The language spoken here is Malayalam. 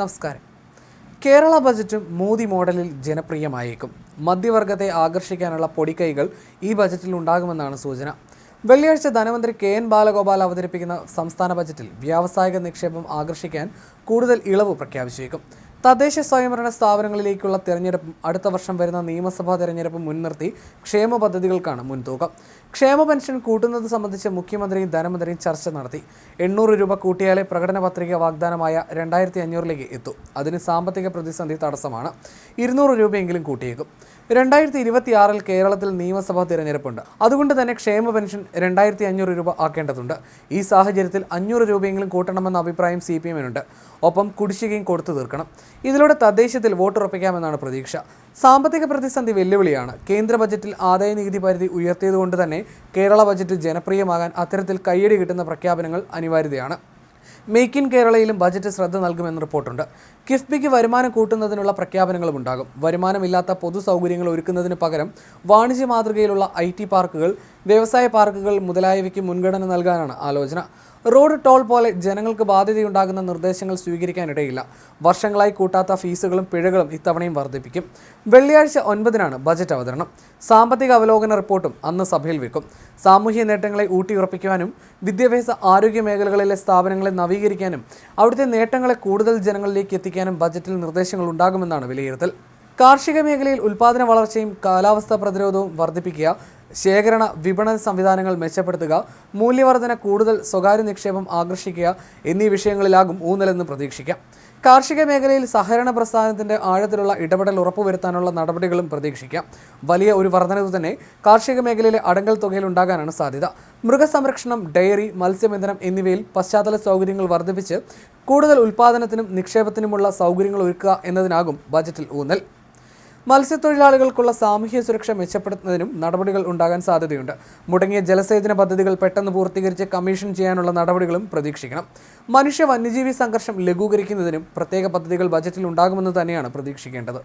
നമസ്കാരം. കേരള ബജറ്റും മോദി മോഡലിൽ ജനപ്രിയമായേക്കും. മധ്യവർഗത്തെ ആകർഷിക്കാനുള്ള പൊടിക്കൈകൾ ഈ ബജറ്റിൽ ഉണ്ടാകുമെന്നാണ് സൂചന. വെള്ളിയാഴ്ച ധനമന്ത്രി കെ എൻ ബാലഗോപാൽ അവതരിപ്പിക്കുന്ന സംസ്ഥാന ബജറ്റിൽ വ്യാവസായിക നിക്ഷേപം ആകർഷിക്കാൻ കൂടുതൽ ഇളവ് പ്രഖ്യാപിച്ചേക്കും. തദ്ദേശ സ്വയംഭരണ സ്ഥാപനങ്ങളിലേക്കുള്ള തെരഞ്ഞെടുപ്പും അടുത്ത വർഷം വരുന്ന നിയമസഭാ തെരഞ്ഞെടുപ്പും മുൻനിർത്തി ക്ഷേമ പദ്ധതികൾക്കാണ് മുൻതൂക്കം. ക്ഷേമ പെൻഷൻ കൂട്ടുന്നത് സംബന്ധിച്ച് മുഖ്യമന്ത്രിയും ധനമന്ത്രിയും ചർച്ച നടത്തി. എണ്ണൂറ് രൂപ കൂട്ടിയാലേ പ്രകടന പത്രിക വാഗ്ദാനമായ രണ്ടായിരത്തി അഞ്ഞൂറിലേക്ക് എത്തും. അതിന് സാമ്പത്തിക പ്രതിസന്ധി തടസ്സമാണ്. ഇരുന്നൂറ് രൂപയെങ്കിലും കൂട്ടിയേക്കും. രണ്ടായിരത്തി ഇരുപത്തിയാറിൽ കേരളത്തിൽ നിയമസഭാ തിരഞ്ഞെടുപ്പുണ്ട്. അതുകൊണ്ട് തന്നെ ക്ഷേമ പെൻഷൻ രണ്ടായിരത്തി അഞ്ഞൂറ് രൂപ ആക്കേണ്ടതുണ്ട്. ഈ സാഹചര്യത്തിൽ അഞ്ഞൂറ് രൂപയെങ്കിലും കൂട്ടണമെന്ന അഭിപ്രായം സി പി എമ്മിനുണ്ട് ഒപ്പം കുടിശ്ശികയും കൊടുത്തു തീർക്കണം. ഇതിലൂടെ തദ്ദേശത്തിൽ വോട്ടുറപ്പിക്കാമെന്നാണ് പ്രതീക്ഷ. സാമ്പത്തിക പ്രതിസന്ധി വെല്ലുവിളിയാണ്. കേന്ദ്ര ബജറ്റിൽ ആദായ നികുതി പരിധി ഉയർത്തിയതുകൊണ്ട് തന്നെ കേരള ബജറ്റ് ജനപ്രിയമാകാൻ അത്തരത്തിൽ കയ്യടി കിട്ടുന്ന പ്രഖ്യാപനങ്ങൾ അനിവാര്യതയാണ്. മേക്ക് ഇൻ കേരളയിലും ബജറ്റ് ശ്രദ്ധ നൽകുമെന്ന് റിപ്പോർട്ടുണ്ട് കിഫ്ബിക്ക് വരുമാനം കൂട്ടുന്നതിനുള്ള പ്രഖ്യാപനങ്ങളും ഉണ്ടാകും. വരുമാനമില്ലാത്ത പൊതു സൗകര്യങ്ങൾ ഒരുക്കുന്നതിന് പകരം വാണിജ്യ മാതൃകയിലുള്ള ഐ പാർക്കുകൾ വ്യവസായ പാർക്കുകൾ മുതലായവയ്ക്ക് മുൻഗണന നൽകാനാണ് ആലോചന. റോഡ് ടോൾ പോലെ ജനങ്ങൾക്ക് ബാധ്യതയുണ്ടാകുന്ന നിർദ്ദേശങ്ങൾ സ്വീകരിക്കാനിടയില്ല. വർഷങ്ങളായി കൂട്ടാത്ത ഫീസുകളും പിഴകളും ഇത്തവണയും വർദ്ധിപ്പിക്കും. വെള്ളിയാഴ്ച ഒൻപതിനാണ് ബജറ്റ് അവതരണം. സാമ്പത്തിക അവലോകന റിപ്പോർട്ടും അന്ന് സഭയിൽ വെക്കും. സാമൂഹ്യ നേട്ടങ്ങളെ ഊട്ടിയുറപ്പിക്കുവാനും വിദ്യാഭ്യാസ ആരോഗ്യ മേഖലകളിലെ സ്ഥാപനങ്ങളെ നവീകരിക്കാനും അവിടുത്തെ നേട്ടങ്ങളെ കൂടുതൽ ജനങ്ങളിലേക്ക് എത്തിക്കാനും ബജറ്റിൽ നിർദ്ദേശങ്ങൾ ഉണ്ടാകുമെന്നാണ് വിലയിരുത്തൽ. കാർഷിക മേഖലയിൽ ഉൽപാദന വളർച്ചയും കാലാവസ്ഥാ പ്രതിരോധവും വർദ്ധിപ്പിക്കുക ശേഖരണ വിപണന സംവിധാനങ്ങൾ മെച്ചപ്പെടുത്തുക മൂല്യവർധന കൂടുതൽ സ്വകാര്യ നിക്ഷേപം ആകർഷിക്കുക എന്നീ വിഷയങ്ങളിലാകും ഊന്നലെന്ന് പ്രതീക്ഷിക്കാം. കാർഷിക മേഖലയിൽ സഹകരണ പ്രസ്ഥാനത്തിന്റെ ആഴത്തിലുള്ള ഇടപെടൽ ഉറപ്പുവരുത്താനുള്ള നടപടികളും പ്രതീക്ഷിക്കാം. വലിയ ഒരു വർധനവ് തന്നെ കാർഷിക മേഖലയിലെ അടങ്കൽ തുകയിൽ ഉണ്ടാകാനാണ് സാധ്യത. മൃഗസംരക്ഷണം ഡയറി മത്സ്യബന്ധനം എന്നിവയിൽ പശ്ചാത്തല സൗകര്യങ്ങൾ വർദ്ധിപ്പിച്ച് കൂടുതൽ ഉൽപ്പാദനത്തിനും നിക്ഷേപത്തിനുമുള്ള സൗകര്യങ്ങൾ ഒരുക്കുക എന്നതിനാകും ബജറ്റിൽ ഊന്നൽ. മത്സ്യത്തൊഴിലാളികൾക്കുള്ള സാമൂഹ്യ സുരക്ഷ മെച്ചപ്പെടുത്തുന്നതിനും നടപടികൾ ഉണ്ടാകാൻ സാധ്യതയുണ്ട്. മുടങ്ങിയ ജലസേചന പദ്ധതികൾ പെട്ടെന്ന് പൂർത്തീകരിച്ച് കമ്മീഷൻ ചെയ്യാനുള്ള നടപടികളും പ്രതീക്ഷിക്കണം. മനുഷ്യ വന്യജീവി സംഘർഷം ലഘൂകരിക്കുന്നതിനും പ്രത്യേക പദ്ധതികൾ ബജറ്റിൽ ഉണ്ടാകുമെന്ന് തന്നെയാണ് പ്രതീക്ഷിക്കേണ്ടത്.